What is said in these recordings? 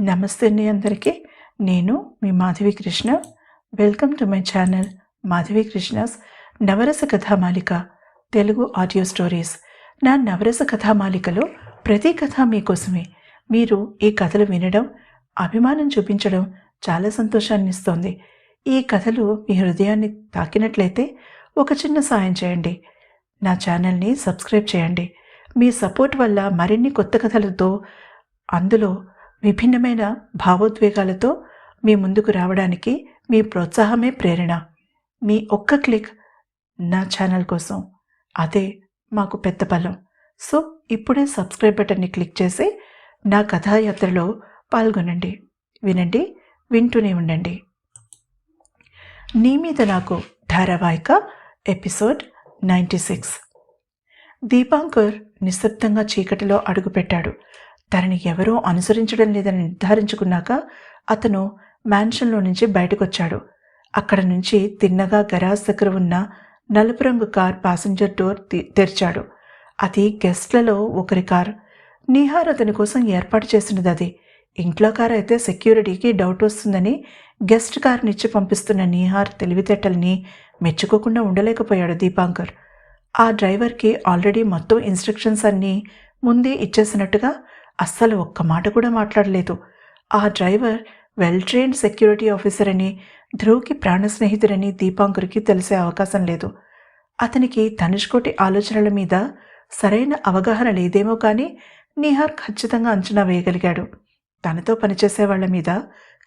నమస్తే అండి అందరికీ. నేను మీ Madhavi Krishna. Welcome to my channel Madhavi Krishna's Navarasa Kathamalika Telugu audio stories. నా నవరస కథామాలికలో ప్రతి కథ మీకోసమే మీరు ఈ కథలు వినడం అభిమానం చూపించడం చాలా సంతోషాన్ని ఇస్తోంది. ఈ కథలు మీ హృదయాన్ని తాకినట్లయితే ఒక చిన్న సాయం చేయండి. నా ఛానల్ని సబ్స్క్రైబ్ చేయండి. మీ సపోర్ట్ వల్ల మరిన్ని కొత్త కథలతో అందులో విభిన్నమైన భావోద్వేగాలతో మీ ముందుకు రావడానికి మీ ప్రోత్సాహమే ప్రేరణ. మీ ఒక్క క్లిక్ నా ఛానల్ కోసం. అదే మాకు పెద్ద బలం. సో ఇప్పుడే సబ్స్క్రైబ్ బటన్ని క్లిక్ చేసి నా కథాయాత్రలో పాల్గొనండి. వినండి వింటూనే ఉండండి. నీ మీద నాకు ధారావాహిక ఎపిసోడ్ నైంటీ సిక్స్. దీపాంకర్ నిశ్శబ్దంగా చీకటిలో అడుగుపెట్టాడు. తనని ఎవరో అనుసరించడం లేదని నిర్ధారించుకున్నాక అతను మ్యాన్షన్లో నుంచి బయటకొచ్చాడు. అక్కడ నుంచి తిన్నగా గరాజ్ దగ్గర ఉన్న నలుపు రంగు కార్ ప్యాసింజర్ డోర్ తెరిచాడు. అది గెస్ట్లలో ఒకరి కార్. నిహార్ అతని కోసం ఏర్పాటు చేసినది అది. ఇంట్లో కార్ అయితే సెక్యూరిటీకి డౌట్ వస్తుందని గెస్ట్ కార్నిచ్చి పంపిస్తున్న నిహార్ తెలివితేటల్ని మెచ్చుకోకుండా ఉండలేకపోయాడు దీపాంకర్. ఆ డ్రైవర్కి ఆల్రెడీ మొత్తం ఇన్స్ట్రక్షన్స్ అన్నీ ముందే ఇచ్చేసినట్టుగా అస్సలు ఒక్క మాట కూడా మాట్లాడలేదు. ఆ driver well trained security officer అని ధ్రువ్కి ప్రాణ స్నేహితుడని దీపాంకురికి తెలిసే అవకాశం లేదు. అతనికి ధనుష్కోటి ఆలోచనల మీద సరైన అవగాహన లేదేమో కానీ నిహార్ ఖచ్చితంగా అంచనా వేయగలిగాడు. తనతో పనిచేసే వాళ్ళ మీద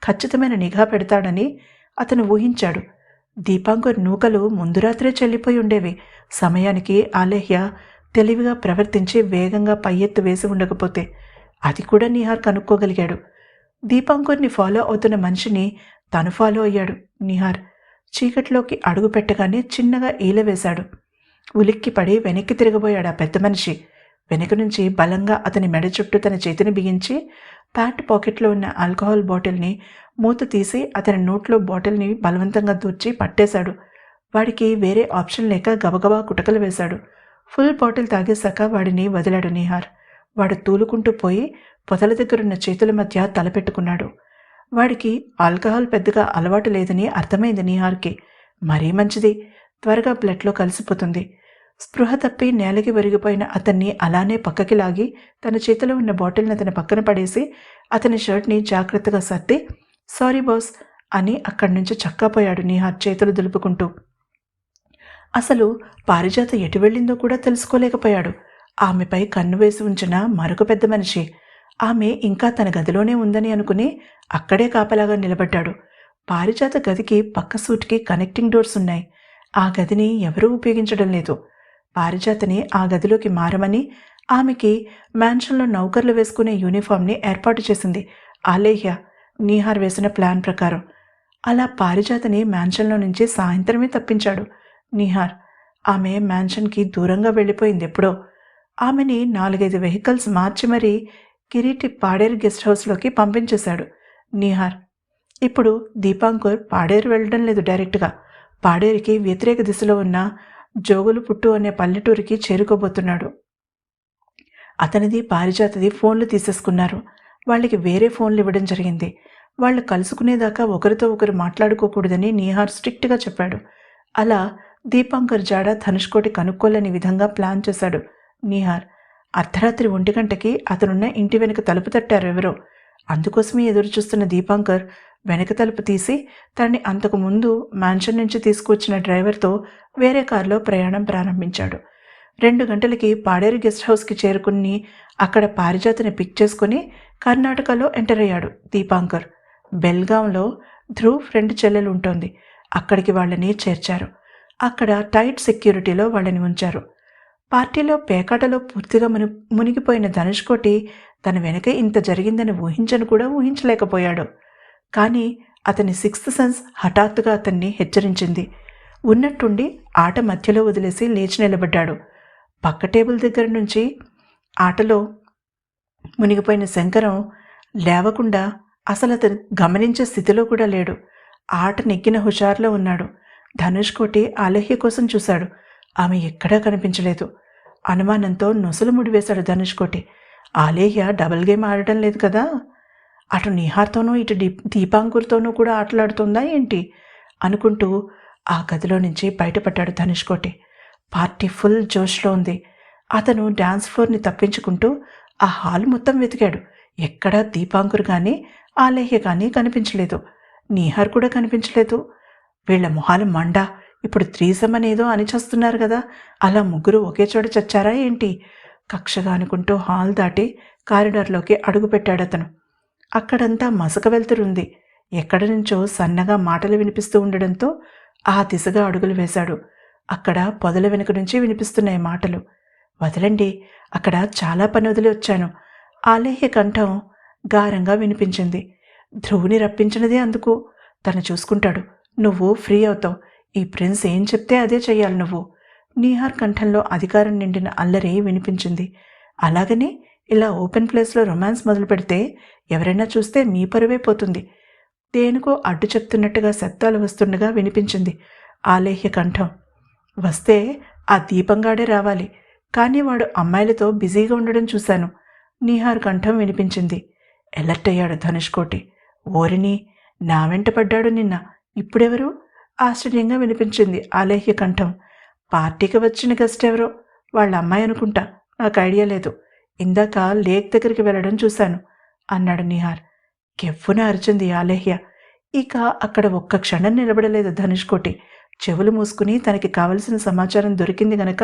ఖచ్చితమైన నిఘా పెడతాడని అతను ఊహించాడు. దీపాంకర్ నూకలు ముందు రాత్రే చెల్లిపోయి ఉండేవి. సమయానికి ఆలేహ్య తెలివిగా ప్రవర్తించి వేగంగా పై ఎత్తు వేసి ఉండకపోతే అది కూడా నిహార్ కనుక్కోగలిగాడు. దీపాంకుర్ని ఫాలో అవుతున్న మనిషిని తను ఫాలో అయ్యాడు. నిహార్ చీకట్లోకి అడుగు పెట్టగానే చిన్నగా ఈల వేశాడు. ఉలిక్కి పడి వెనక్కి తిరగబోయాడు ఆ పెద్ద మనిషి. వెనక నుంచి బలంగా అతని మెడ చుట్టూ తన చేతిని బిగించి ప్యాంట్ పాకెట్లో ఉన్న ఆల్కహాల్ బాటిల్ని మూత తీసి అతని నోట్లో బాటిల్ని బలవంతంగా దూర్చి పట్టేశాడు. వాడికి వేరే ఆప్షన్ లేక గబగబా కుటకలు వేశాడు. ఫుల్ బాటిల్ తాగేశాక వాడిని వదిలాడు నిహార్. వాడు తూలుకుంటూ పోయి పొదల దగ్గరున్న చేతుల మధ్య తలపెట్టుకున్నాడు వాడికి ఆల్కహాల్ పెద్దగా అలవాటు లేదని అర్థమైంది నిహార్కి. మరీ మంచిది. త్వరగా బ్లడ్లో కలిసిపోతుంది. స్పృహ తప్పి నేలకి విరిగిపోయిన అతన్ని అలానే పక్కకి లాగి తన చేతిలో ఉన్న బాటిల్ని అతని పక్కన పడేసి అతని షర్ట్ని జాగ్రత్తగా సర్ది సారీ బాస్ అని అక్కడి నుంచి చక్కాపోయాడు నిహార్ చేతులు దులుపుకుంటూ. అసలు పారిజాత ఎటు వెళ్ళిందో కూడా తెలుసుకోలేకపోయాడు. ఆమెపై కన్ను వేసి ఉంచిన మరొక పెద్ద మనిషి. ఆమె ఇంకా తన గదిలోనే ఉందని అనుకుని అక్కడే కాపలాగా నిలబడ్డాడు. పారిజాత గదికి పక్క సూట్కి కనెక్టింగ్ డోర్స్ ఉన్నాయి. ఆ గదిని ఎవరూ ఉపయోగించడం లేదు. పారిజాతని ఆ గదిలోకి మారమని ఆమెకి మ్యాన్షన్లో నౌకర్లు వేసుకునే యూనిఫామ్ని ఏర్పాటు చేసింది ఆలేహ్య నీహార్ వేసిన ప్లాన్ ప్రకారం. అలా పారిజాతని మ్యాన్షన్లో నుంచి సాయంత్రమే తప్పించాడు నీహార్. ఆమె మ్యాన్షన్కి దూరంగా వెళ్ళిపోయింది ఎప్పుడో. ఆమెని నాలుగైదు వెహికల్స్ మార్చి మరీ కిరీటి పాడేరు గెస్ట్ హౌస్లోకి పంపించేశాడు నీహార్. ఇప్పుడు దీపాంకర్ పాడేరు వెళ్ళడం లేదు డైరెక్ట్గా. పాడేరుకి వ్యతిరేక దిశలో ఉన్న జోగులు పుట్టు అనే పల్లెటూరికి చేరుకోబోతున్నాడు. అతనిది పారిజాతది ఫోన్లు తీసేసుకున్నారు. వాళ్ళకి వేరే ఫోన్లు ఇవ్వడం జరిగింది. వాళ్ళు కలుసుకునేదాకా ఒకరితో ఒకరు మాట్లాడుకోకూడదని నీహార్ స్ట్రిక్ట్గా చెప్పాడు. అలా దీపాంకర్ జాడ ధనుష్కోటి కనుక్కోలేని విధంగా ప్లాన్ చేశాడు. నీహార్ అర్ధరాత్రి ఒంటి గంటకి అతనున్న ఇంటి వెనుక తలుపు తట్టారు ఎవరో. అందుకోసమే ఎదురుచూస్తున్న దీపాంకర్ వెనక తలుపు తీసి తనని అంతకు ముందు మ్యాన్షన్ నుంచి తీసుకువచ్చిన డ్రైవర్తో వేరే కారులో ప్రయాణం ప్రారంభించాడు. రెండు గంటలకి పాడేరు గెస్ట్ హౌస్కి చేరుకుని అక్కడ పారిజాతని పిక్ చేసుకుని కర్ణాటకలో ఎంటర్ అయ్యాడు దీపాంకర్. బెల్గాంలో ధ్రువ్ ఫ్రెండ్ చెల్లెలు ఉంటుంది. అక్కడికి వాళ్ళని చేర్చారు. అక్కడ టైట్ సెక్యూరిటీలో వాళ్ళని ఉంచారు. పార్టీలో పేకాటలో పూర్తిగా ముని మునిగిపోయిన ధనుష్ కోటి తన వెనక ఇంత జరిగిందని ఊహించను కూడా ఊహించలేకపోయాడు. కానీ అతని సిక్స్త్ సెన్స్ హఠాత్తుగా అతన్ని హెచ్చరించింది. ఉన్నట్టుండి ఆట మధ్యలో వదిలేసి లేచి నిలబడ్డాడు. పక్క టేబుల్ దగ్గర నుంచి ఆటలో మునిగిపోయిన శంకరం లేవకుండా అసలు అతను గమనించే స్థితిలో కూడా లేడు. ఆట నెగ్గిన హుషారులో ఉన్నాడు. ధనుష్ కోటి ఆలహ్య కోసం చూశాడు. ఆమె ఎక్కడా కనిపించలేదు. అనుమానంతో నొసలు ముడివేశాడు ధనుష్ కోటి. ఆలేహ్య డబుల్ గేమ్ ఆడటం లేదు కదా? అటు నిహార్తోనూ ఇటు డీ దీపాంకుర్తోనూ కూడా ఆటలాడుతుందా ఏంటి? అనుకుంటూ ఆ గదిలో నుంచి బయటపడ్డాడు ధనుష్ కోటి. పార్టీ ఫుల్ జోష్లో ఉంది. అతను డ్యాన్స్ ఫ్లోర్ని తప్పించుకుంటూ ఆ హాల్ మొత్తం వెతికాడు. ఎక్కడా దీపాంకుర్ కానీ ఆలేహ్య కానీ కనిపించలేదు. నీహార్ కూడా కనిపించలేదు. వీళ్ళ మొహాలు మండ. ఇప్పుడు త్రీసమ్ అనేదో అనిచేస్తున్నారు కదా అలా ముగ్గురు ఒకే చోట చచ్చారా ఏంటి? కక్షగా అనుకుంటూ హాల్ దాటి కారిడార్లోకి అడుగుపెట్టాడు అతను. అక్కడంతా మసక వెళ్తురుంది ఎక్కడి నుంచో సన్నగా మాటలు వినిపిస్తూ ఉండడంతో ఆ దిశగా అడుగులు వేశాడు. అక్కడ పొదల వెనుక నుంచి వినిపిస్తున్నాయి మాటలు. వదలండి అక్కడ చాలా పని వదిలి వచ్చాను. ఆలేహ్య కంఠం గారంగా వినిపించింది. ధ్రువుని రప్పించినదే అందుకు. తను చూసుకుంటాడు. నువ్వు ఫ్రీ అవుతావు. ఈ ప్రిన్స్ ఏం చెప్తే అదే చెయ్యాలి నువ్వు. నీహార్ కంఠంలో అధికారం నిండిన అల్లరి వినిపించింది. అలాగని ఇలా ఓపెన్ ప్లేస్లో రొమాన్స్ మొదలు పెడితే ఎవరైనా చూస్తే మీ పరువే పోతుంది. దేనికో అడ్డు చెప్తున్నట్టుగా శబ్దాలు వస్తుండగా వినిపించింది ఆలేహ్య కంఠం. వస్తే ఆ దీపంగాడే రావాలి. కానీ వాడు అమ్మాయిలతో బిజీగా ఉండడం చూశాను. నీహార్ కంఠం వినిపించింది. ఎలర్ట్ అయ్యాడు ధనుష్ కోటి. ఓరిని నా వెంట పడ్డాడు నిన్న. ఇప్పుడెవరు? ఆశ్చర్యంగా వినిపించింది ఆలేహ్య కంఠం. పార్టీకి వచ్చిన గెస్ట్ ఎవరో? వాళ్ళ అమ్మాయి అనుకుంటా. నాకు ఐడియా లేదు. ఇందాక లేక్ దగ్గరికి వెళ్ళడం చూశాను అన్నాడు నిహార్. కెవ్వున అరిచింది ఆలేహ్య ఇక అక్కడ ఒక్క క్షణం నిలబడలేదు ధనుష్ కోటి. చెవులు మూసుకుని తనకి కావలసిన సమాచారం దొరికింది గనక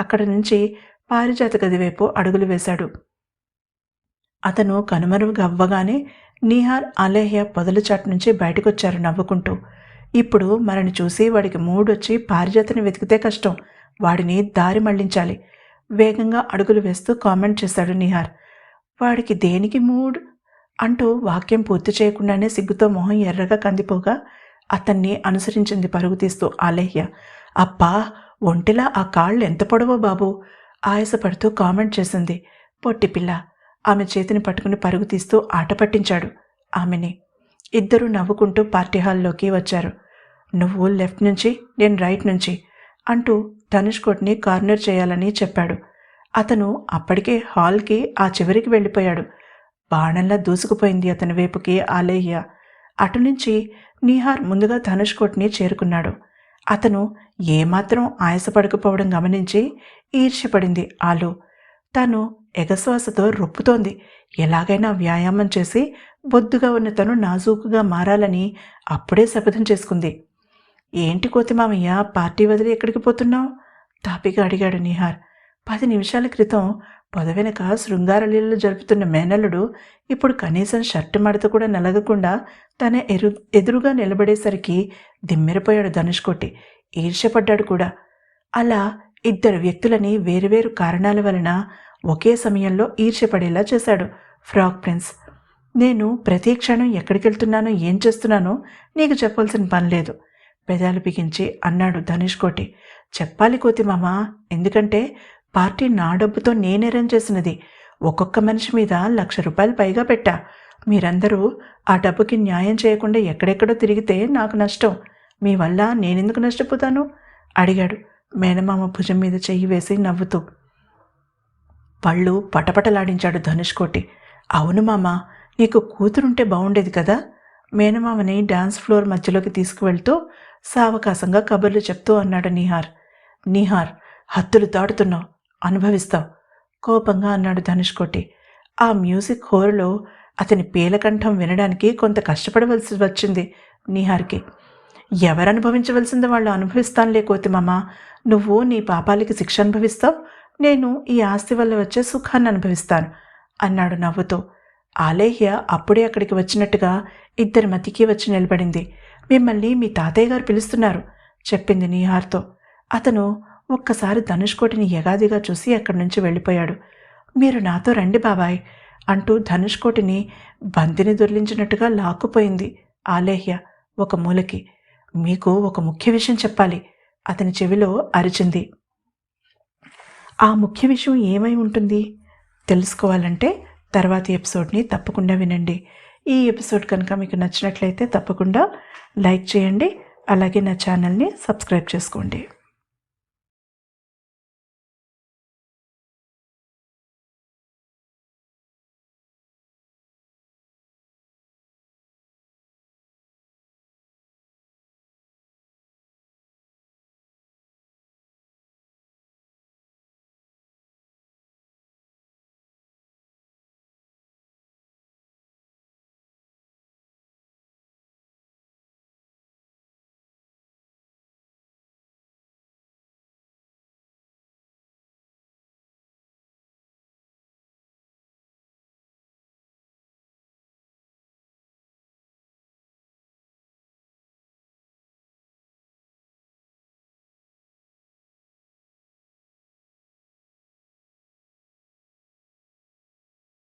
అక్కడి నుంచి పారిజాత గది వైపు అడుగులు వేశాడు. అతను కనుమరువుగా అవ్వగానే నీహార్ ఆలేహ్య పొదల చాటు నుంచి బయటకొచ్చారు నవ్వుకుంటూ. ఇప్పుడు మనని చూసి వాడికి మూడొచ్చి పారిజాతని వెతికితే కష్టం. వాడిని దారి మళ్ళించాలి. వేగంగా అడుగులు వేస్తూ కామెంట్ చేశాడు నిహార్. వాడికి దేనికి మూడ్? అంటూ వాక్యం పూర్తి చేయకుండానే సిగ్గుతో మొహం ఎర్రగా కందిపోగా అతన్ని అనుసరించింది పరుగు తీస్తూ ఆలేహ్య. అబ్బా ఒంటిలా ఆ కాళ్ళు ఎంత పొడవో బాబు? ఆయాసపడుతూ కామెంట్ చేసింది. పొట్టిపిల్ల ఆమె చేతిని పట్టుకుని పరుగు తీస్తూ ఆట పట్టించాడు. ఆమెని ఇద్దరూ నవ్వుకుంటూ పార్టీ హాల్లోకి వచ్చారు. నువ్వు లెఫ్ట్ నుంచి నేను రైట్ నుంచి అంటూ ధనుష్ కోట్ని కార్నర్ చేయాలని చెప్పాడు. అతను అప్పటికే హాల్కి ఆ చివరికి వెళ్ళిపోయాడు. బాణంలా దూసుకుపోయింది అతని వైపుకి ఆలయ్య. అటు నుంచి నీహార్ ముందుగా ధనుష్ కోట్ని చేరుకున్నాడు. అతను ఏమాత్రం ఆయాసపడకపోవడం గమనించి ఈర్ష్యపడింది ఆలు. తను ఎగశ్వాసతో రొప్పుతోంది. ఎలాగైనా వ్యాయామం చేసి బొద్దుగా ఉన్న తను నాజూకుగా మారాలని అప్పుడే శపథం చేసుకుంది. ఏంటి కోతిమామయ్య పార్టీ వదిలి ఎక్కడికి పోతున్నావు? తాపిగా అడిగాడు నిహార్. పది నిమిషాల క్రితం పొదవెనక శృంగారలీలలు జరుపుతున్న మేనల్లుడు ఇప్పుడు కనీసం షర్టు మడత కూడా నలగకుండా తన ఎరు ఎదురుగా నిలబడేసరికి దిమ్మెరపోయాడు ధనుష్ కొట్టి ఈర్ష్యపడ్డాడు కూడా. అలా ఇద్దరు వ్యక్తులని వేరువేరు కారణాల వలన ఒకే సమయంలో ఈర్ష్యపడేలా చేశాడు. ఫ్రాక్ ప్రిన్స్ నేను ప్రతి క్షణం ఎక్కడికి వెళ్తున్నానో ఏం చేస్తున్నానో నీకు చెప్పాల్సిన పని లేదు. పెదాలు బిగించి అన్నాడు ధనుష్ కోటి. చెప్పాలి కోతి మామ ఎందుకంటే పార్టీ నా డబ్బుతో నేనేరం చేసినది. ఒక్కొక్క మనిషి మీద లక్ష రూపాయలు పైగా పెట్టా. మీరందరూ ఆ డబ్బుకి న్యాయం చేయకుండా ఎక్కడెక్కడో తిరిగితే నాకు నష్టం. మీ వల్ల నేనెందుకు నష్టపోతాను? అడిగాడు మేనమామ భుజం మీద చెయ్యి వేసి నవ్వుతూ. పళ్ళు పటపటలాడించాడు ధనుష్ కోటి. అవును మామ నీకు కూతురుంటే బాగుండేది కదా? మేనమామని డాన్స్ ఫ్లోర్ మధ్యలోకి తీసుకువెళ్తూ సావకాశంగా కబుర్లు చెప్తూ అన్నాడు నిహార్. నిహార్ హద్దులు దాటుతున్నావు అనుభవిస్తావు. కోపంగా అన్నాడు ధనుష్ కోటి. ఆ మ్యూజిక్ హోరులో అతని పీలకంఠం వినడానికి కొంత కష్టపడవలసి వచ్చింది నిహార్కి. ఎవరు అనుభవించవలసిందో వాళ్ళు అనుభవిస్తానులే కోతిమామ నువ్వు నీ పాపాలకి శిక్ష అనుభవిస్తావు నేను ఈ ఆస్తి వల్ల వచ్చే సుఖాన్ని అనుభవిస్తాను అన్నాడు నవ్వుతూ. ఆలేహ్య అప్పుడే అక్కడికి వచ్చినట్టుగా ఇద్దరి మతికి వచ్చి నిలబడింది. మిమ్మల్ని మీ తాతయ్య గారు పిలుస్తున్నారు చెప్పింది నీహార్తో. అతను ఒక్కసారి ధనుష్కోటిని యగాదిగా చూసి అక్కడి నుంచి వెళ్ళిపోయాడు. మీరు నాతో రండి బాబాయ్ అంటూ ధనుష్కోటిని బంతిని దొర్లించినట్టుగా లాక్కుపోయింది ఆలేహ్య ఒక మూలకి. మీకు ఒక ముఖ్య విషయం చెప్పాలి అతని చెవిలో అరిచింది. ఆ ముఖ్య విషయం ఏమై ఉంటుంది? తెలుసుకోవాలంటే తర్వాతి ఎపిసోడ్ని తప్పకుండా వినండి. ఈ ఎపిసోడ్ కనుక మీకు నచ్చినట్లయితే తప్పకుండా లైక్ చేయండి. అలాగే నా ఛానల్ని సబ్స్క్రైబ్ చేసుకోండి.